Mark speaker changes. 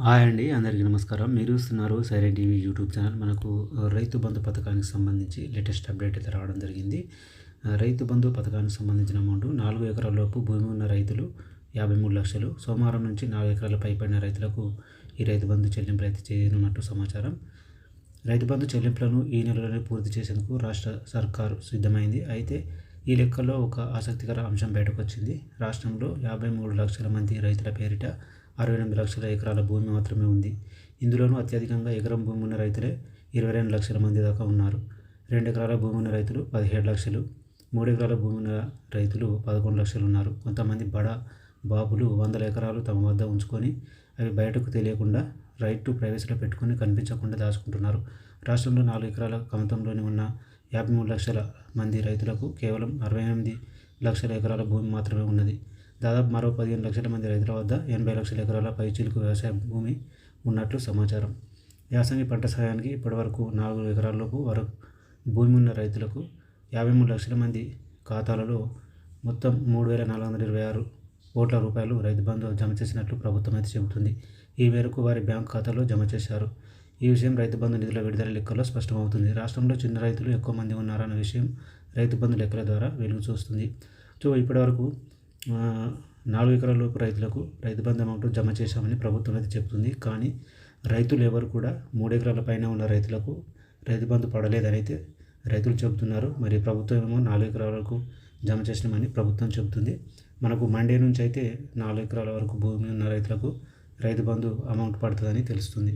Speaker 1: Hi అండి అందరికీ నమస్కారం. మీరు చూస్తున్నారు సైరన్ టీవీ యూట్యూబ్ ఛానల్. మనకు రైతు బంధు పథకానికి సంబంధించి లేటెస్ట్ అప్డేట్ అయితే రావడం జరిగింది. రైతు బంధు పథకానికి సంబంధించిన అమౌంట్ నాలుగు ఎకరాల లోపు భూమి ఉన్న రైతులు యాభై మూడు లక్షలు సోమవారం నుంచి నాలుగు ఎకరాల పైపడిన రైతులకు ఈ రైతు బంధు చెల్లింపులు అయితే చేయనున్నట్టు సమాచారం. రైతు బంధు చెల్లింపులను ఈ నెలలోనే పూర్తి చేసేందుకు రాష్ట్ర సర్కారు సిద్ధమైంది. అయితే ఈ లెక్కలో ఒక ఆసక్తికర అంశం బయటకు వచ్చింది. రాష్ట్రంలో యాభై మూడు లక్షల మంది రైతుల పేరిట అరవై ఎనిమిది లక్షల ఎకరాల భూమి మాత్రమే ఉంది. ఇందులోనూ అత్యధికంగా ఎకరం భూమి ఉన్న రైతులే ఇరవై రెండు లక్షల మంది దాకా ఉన్నారు. రెండు ఎకరాల భూమి ఉన్న రైతులు పదిహేడు లక్షలు మూడు ఎకరాల భూమి ఉన్న రైతులు పదకొండు లక్షలు ఉన్నారు. కొంతమంది బడా బాబులు వందల ఎకరాలు తమ వద్ద ఉంచుకొని అవి బయటకు తెలియకుండా రైట్ టు ప్రైవసీలో పెట్టుకొని కనిపించకుండా దాచుకుంటున్నారు. రాష్ట్రంలో నాలుగు ఎకరాల కమతంలోని ఉన్న యాభై మూడు లక్షల మంది రైతులకు కేవలం అరవై ఎనిమిది లక్షల ఎకరాల భూమి మాత్రమే ఉన్నది. దాదాపు మరో పదిహేను లక్షల మంది రైతుల వద్ద ఎనభై లక్షల ఎకరాల పైచీలకు వ్యవసాయ భూమి ఉన్నట్లు సమాచారం. యాసంగి పంట సాయానికి ఇప్పటివరకు నాలుగు ఎకరాలలోపు వరకు భూమి ఉన్న రైతులకు యాభై మూడు లక్షల మంది ఖాతాలలో మొత్తం మూడు వేల నాలుగు వందల ఇరవై ఆరు కోట్ల రూపాయలు రైతు బంధు జమ చేసినట్లు ప్రభుత్వం అయితే చెబుతుంది. ఈ మేరకు వారి బ్యాంక్ ఖాతాలో జమ చేశారు. ఈ విషయం రైతు బంధు నిధుల విడుదల లెక్కలో స్పష్టమవుతుంది. రాష్ట్రంలో చిన్న రైతులు ఎక్కువ మంది ఉన్నారన్న విషయం రైతు బంధు లెక్కల ద్వారా వెలుగు చూస్తుంది సో ఇప్పటివరకు నాలుగు ఎకరాల లోపు రైతులకు రైతు బంధు అమౌంట్ జమ చేశామని ప్రభుత్వం అయితే చెప్తుంది కానీ రైతులు ఎవరు కూడా మూడు ఎకరాల పైన ఉన్న రైతులకు రైతు బంధు పడలేదని అయితే రైతులు చెబుతున్నారు. మరి ప్రభుత్వం ఏమో నాలుగు ఎకరాలకు జమ చేసినామని ప్రభుత్వం చెబుతుంది. మనకు మండే నుంచి అయితే నాలుగు ఎకరాల వరకు భూమి ఉన్న రైతులకు రైతు బంధు అమౌంట్ పడుతుందని తెలుస్తుంది.